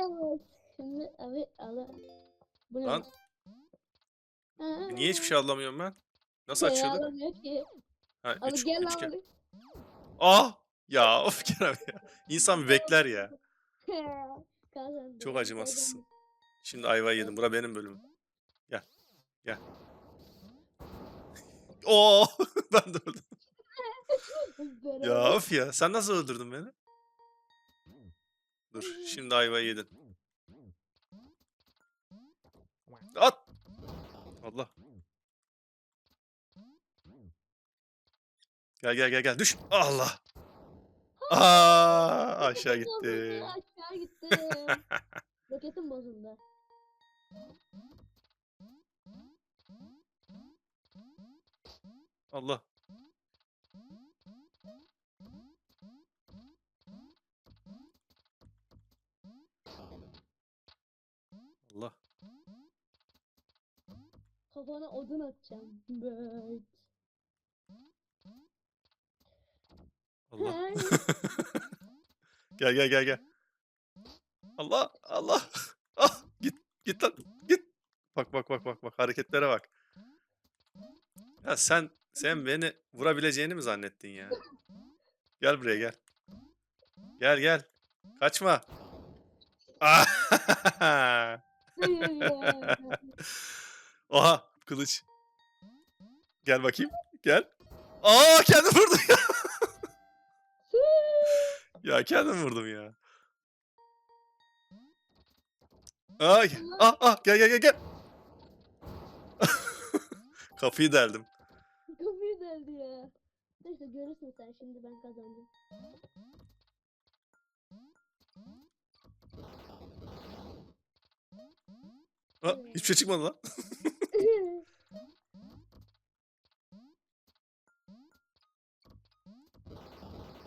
Evet. Şimdi abi ala. Bu ne? Lan. Ha, Niye hiçbir şey anlamıyorum ben? Nasıl şey alamıyor ki. Ha, Abi üç, gel üçgen. abi. Ah! Ya of Kerem ya. İnsan bir bekler ya. Kazandım. Çok acımasızsın. Şimdi ayva yedim. Bura benim bölümüm. Gel. Gel. Oo! ben de öldüm. Kazandım. Ya of ya. Sen nasıl öldürdün beni? Dur. Şimdi ayva yedin. At! Allah. Gel gel gel gel. Düş. Allah. Aa, aşağı gitti. Aşağı gitti. Roketim bozuldu. Allah. Allah. Kafana odun atacağım. Böyle. Allah. Gel gel gel gel. Allah Allah. Ah git git lan git. Bak bak bak bak bak hareketlere bak. Ya sen sen beni vurabileceğini mi zannettin ya? Gel buraya gel. Gel gel. Kaçma. Ah! Hayır ya. Oha kılıç. Gel bakayım. Gel. Aa kendim vurdum ya. ya kendim vurdum ya. Ge- ah, ah, gel gel gel gel. Kapıyı deldim. Kapıyı deldi ya. Neyse görürsün sen şimdi ben kazandım. Aa, hiçbir şey çıkmadı lan.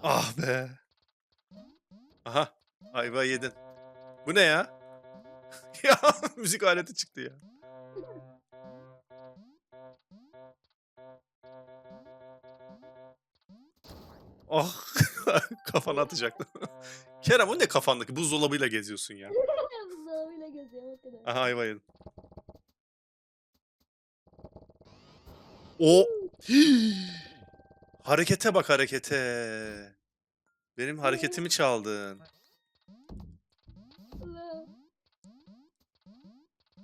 Ah be. Aha. Ayva yedin. Bu ne ya? ya müzik aleti çıktı ya. Oh kafana atacaktım. Kerem o ne kafandaki buzdolabıyla geziyorsun ya. Geziyor o kadar. Aha ayva yedin. O harekete bak harekete. Benim hareketimi çaldın. Allah.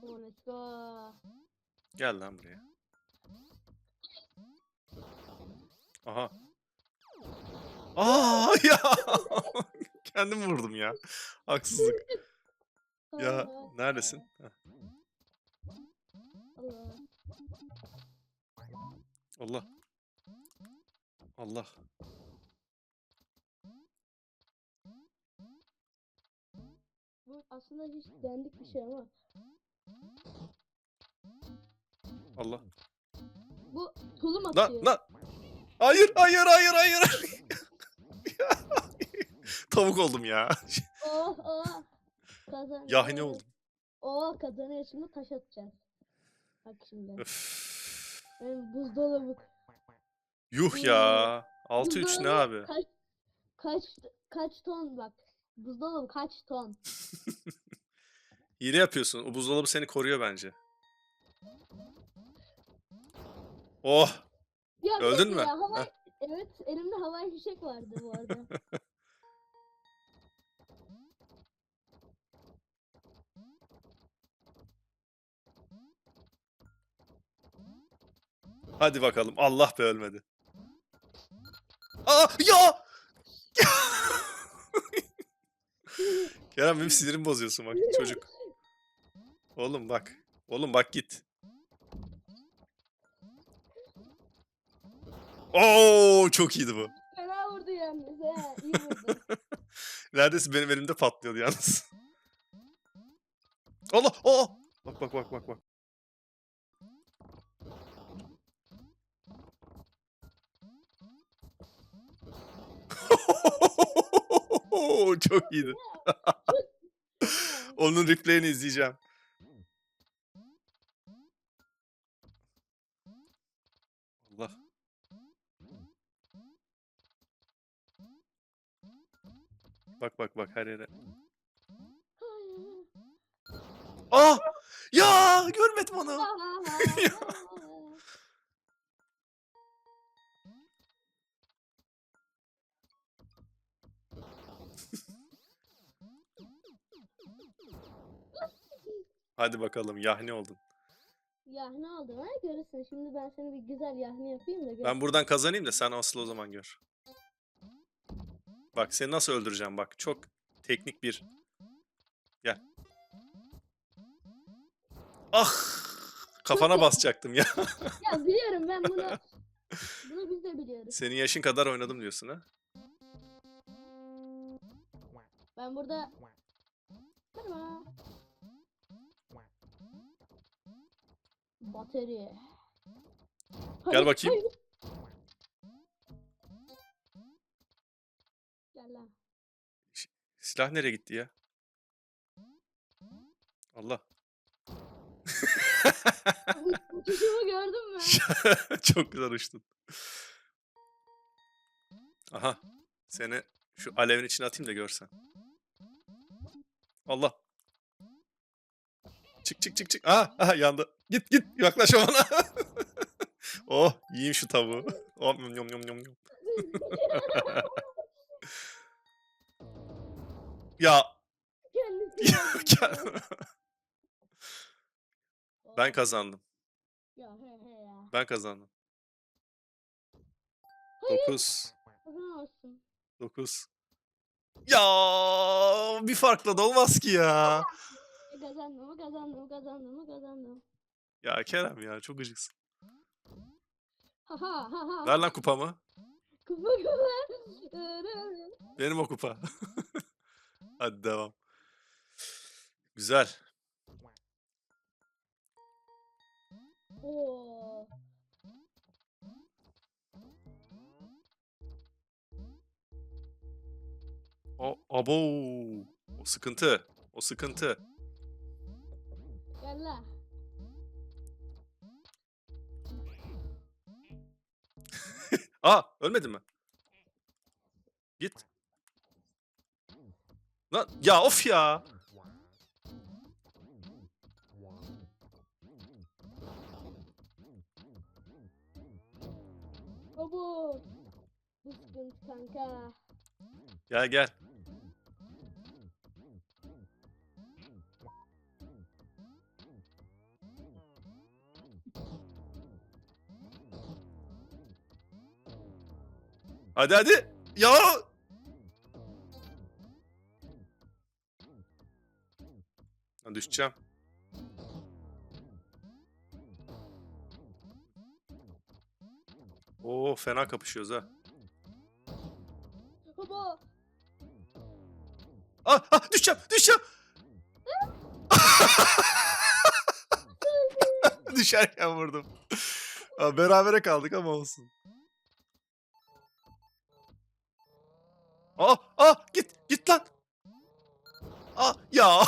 Oh, let's go. Gel lan buraya. Aha. Aa ya. Kendim vurdum ya. Haksızlık. Ya neredesin? Heh, Allah. Allah. Allah. Bu aslında hiç dendik bir şey ama Allah. bu tulum Lan atıyor. lan. Hayır hayır hayır hayır. Ya, Tavuk oldum ya. Oh oh. Kazan. Yahni oldum. Oh kazanıyor şimdi taş atacağız. Bak şimdi. Öf. Benim buzdolabı. Yuh ya. 6-3 ne abi? Kaç, kaç, kaç ton bak. Buzdolabı kaç ton. Hile yapıyorsun. O buzdolabı seni koruyor bence. Oh. Ya Öldün dakika mü? ya, havai- evet elimde havai fişek vardı bu arada. Hadi bakalım. Allah be ölmedi. Aa ya! Kerem benim sinirimi bozuyorsun bak çocuk. Oğlum bak. Oğlum bak git. Oo çok iyiydi bu. Fena vurdu yalnız he. iyi vurdu. Neredeyse benim elimde patlıyordu yalnız. Allah! Aa! Bak bak bak bak bak. Çok iyiydi. Onun replay'ini izleyeceğim. Allah. Bak bak bak her yere. Ah! Ya görmedim onu. Hadi bakalım yahni oldun. Yahni aldın ha görürsün. Şimdi ben seni bir güzel yahni yapayım da gör. Ben buradan kazanayım da sen asıl o zaman gör. Bak seni nasıl öldüreceğim bak. Çok teknik bir. Gel. Ah! Kafana basacaktım ya. Ya biliyorum ben bunu. bunu biz de biliyoruz. Senin yaşın kadar oynadım diyorsun ha. Ben burada Kırma. Bateri. Hayır, bakayım. Gel lan. Silah nereye gitti ya? Allah. Uçuşumu gördün mü? Çok güzel uçtun. Aha. Seni şu alevin içine atayım da görsen. Allah. Çık çık çık çık. Aha, aha yandı. Git git yaklaşma bana. oh yiyeyim şu tavuğu. Oh, yum, yum, yum, yum, yum. ya ben kazandım. Ben kazandım. Hayır. 9 Kazanamazsın. 9 Ya bir farkla da olmaz ki ya. Kazandım mı kazandım kazandım mı kazandım. Ya Kerem ya çok gıcıksın. Ha ha ha ha. Ver lan kupamı. Kupa kupa. Benim o kupa. Hadi devam. Güzel. Oo. O abo. O sıkıntı. O sıkıntı. La. Aa ölmedin mi? Git. Lan ya of ya. Baba. Sıkıntı kanka. Gel gel. Hadi hadi. Ya. Ha, düşeceğim. Oo fena kapışıyoruz ha. Baba. Ah, ah düşeceğim, düşeceğim. Düşerken vurdum. Berabere kaldık ama olsun. Ah, ah git, git lan. Ah ya.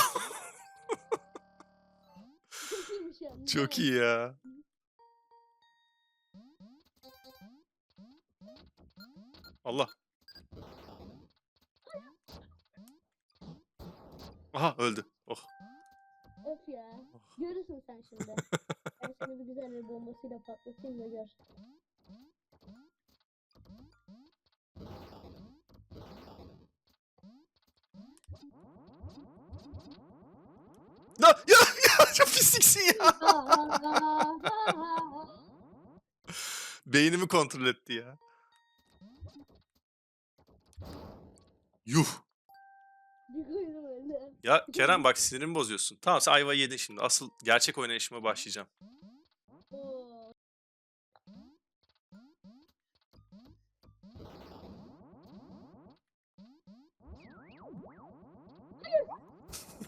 Çok iyi ya. Allah. Aha öldü. Oh. Öf ya. Görürsün sen şimdi. ben bir güzel bir bombasıyla patlatayım da gör. Ya, ya, çok pisliksin ya. Beynimi kontrol etti ya. Yuh. Ya Kerem bak sinirimi bozuyorsun. Tamam sen ayva yedin şimdi. Asıl gerçek oynayışıma başlayacağım.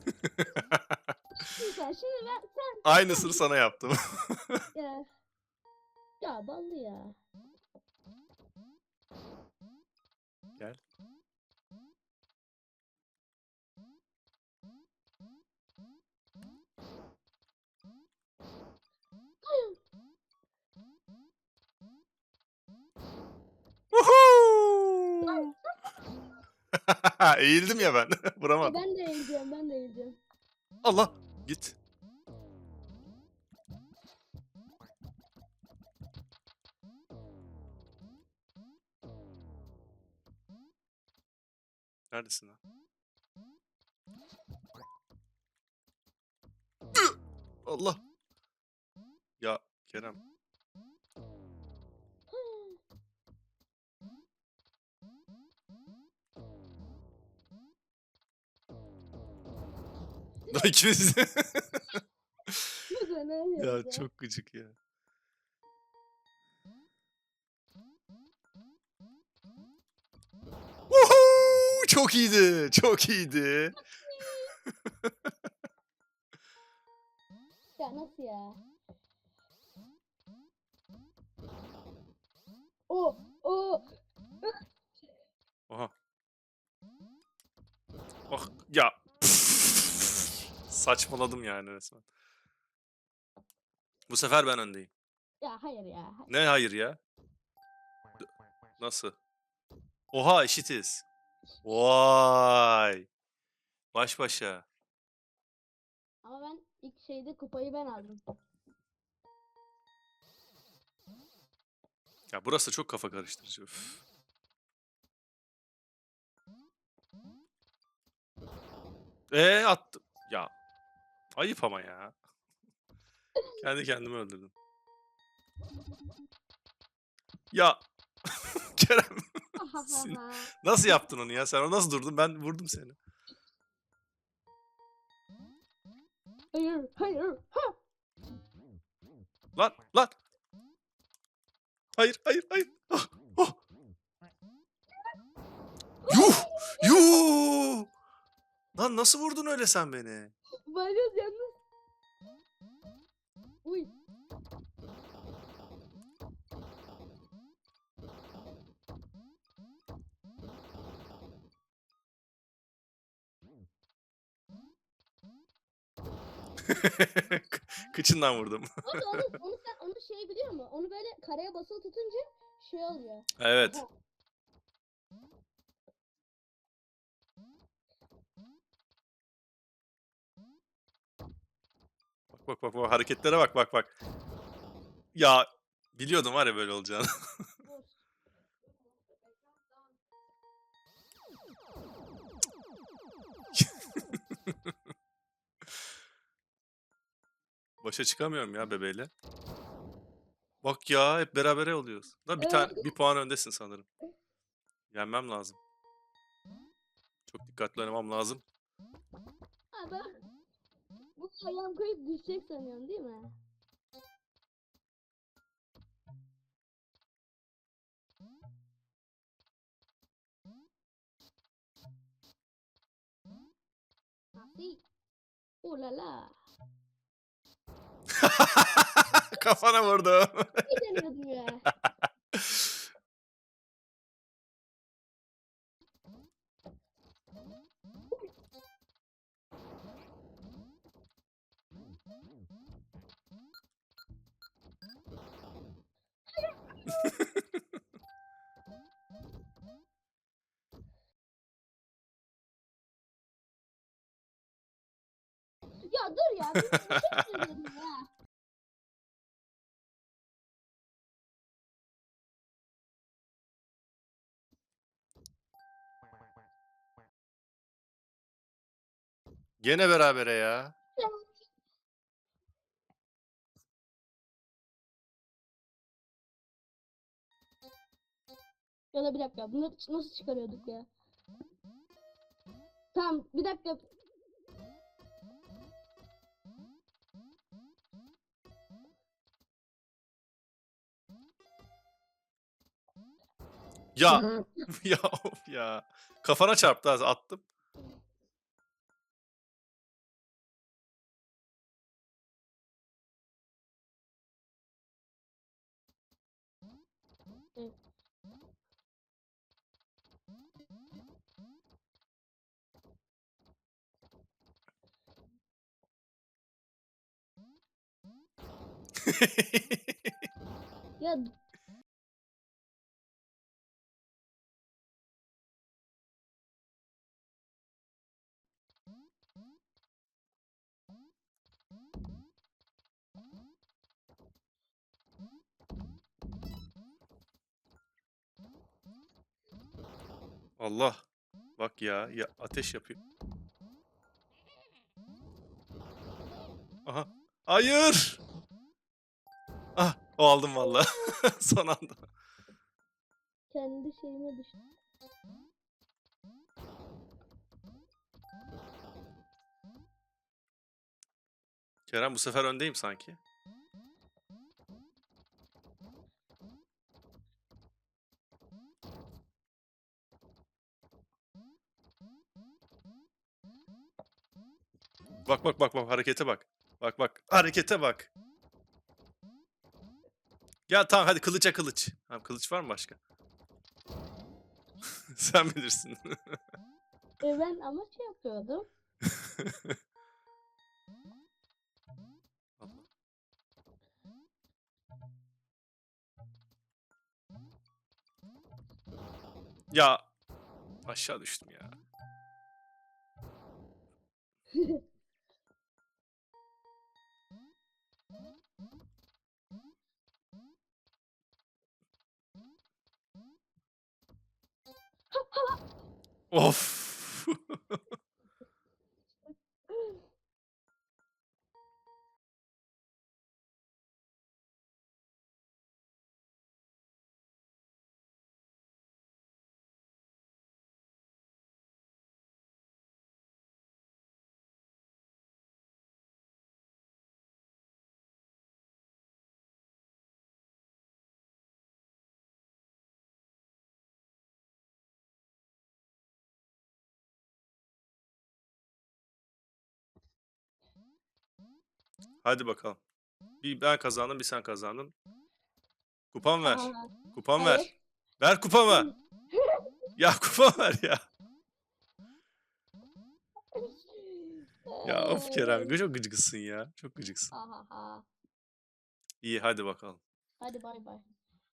Şimdi ben sen Aynısını sana yaptım. ya. Ya ballı ya. Gel. Eğildim ya ben. Vuramadım. ben de eğileceğim ben de eğileceğim. Allah. Git. Neredesin lan? Allah. Ya Kerem. Lan ikimiz de- ya çok gıcık ya. Çok iyiydi. Çok iyiydi. Ya nasıl ya? O o Aha. Ah ya. Saçmaladım yani resmen. Bu sefer ben öndeyim. ya hayır ya. Ne hayır ya? Nasıl? Oha eşitiz. Vay. Baş başa. Ama ben ilk şeyde kupayı ben aldım. Ya burası çok kafa karıştırıcı. Üf. Ee attım. Ya. Ayıp ama ya. Kendi kendimi öldürdüm. Ya. Kerem Sin- nasıl yaptın onu ya? Sen o nasıl durdun? Ben vurdum seni. hayır hayır. Ha. Lan lan. Hayır hayır hayır. Ah, ah. Yuh! Yuh! Lan nasıl vurdun öyle sen beni? Balyoz yalnız. Uy. Kıçından vurdum. Ama onu, onu sen onu şey biliyor musun? Onu böyle karaya basılı tutunca şey oluyor. Evet. Ha. Bak bak bak bak hareketlere bak bak bak. Ya biliyordum var ya böyle olacağını. Başa çıkamıyorum ya bebeğle. Bak ya hep berabere oluyoruz. Da bir tane bir puan öndesin sanırım. Yenmem lazım. Çok dikkatli oynamam lazım. Ben bu ayağım koyup düşecek sanıyorum değil mi? Nasıl? Oh la la. Kafana vurdum. Ne deniyordum ya? Ya dur ya. Bir, bir şey Gene berabere ya. Ya da bir dakika. Bunu nasıl çıkarıyorduk ya? Tamam bir dakika. Ya ya of ya. Kafana çarptı az attım. Ya Allah. Bak ya, ya ateş yapıyor. Aha. Hayır. Ah, o aldım valla. Son anda. Kendi şeyime düştü. Kerem bu sefer öndeyim sanki. Bak bak bak bak harekete bak. Bak bak harekete bak. Ya tamam hadi kılıça kılıç. Tamam kılıç var mı başka? Sen bilirsin. E ben ama şey yapıyordum. ya aşağı düştüm ya. Of. Hadi bakalım. Bir ben kazandım, bir sen kazandın. Kupam ver. Kupam ver. Evet. Ver kupamı. Ya kupam ver ya. Ya of Kerem çok gıcıksın ya. Çok gıcıksın. Aha ha. İyi hadi bakalım. Hadi bay bay.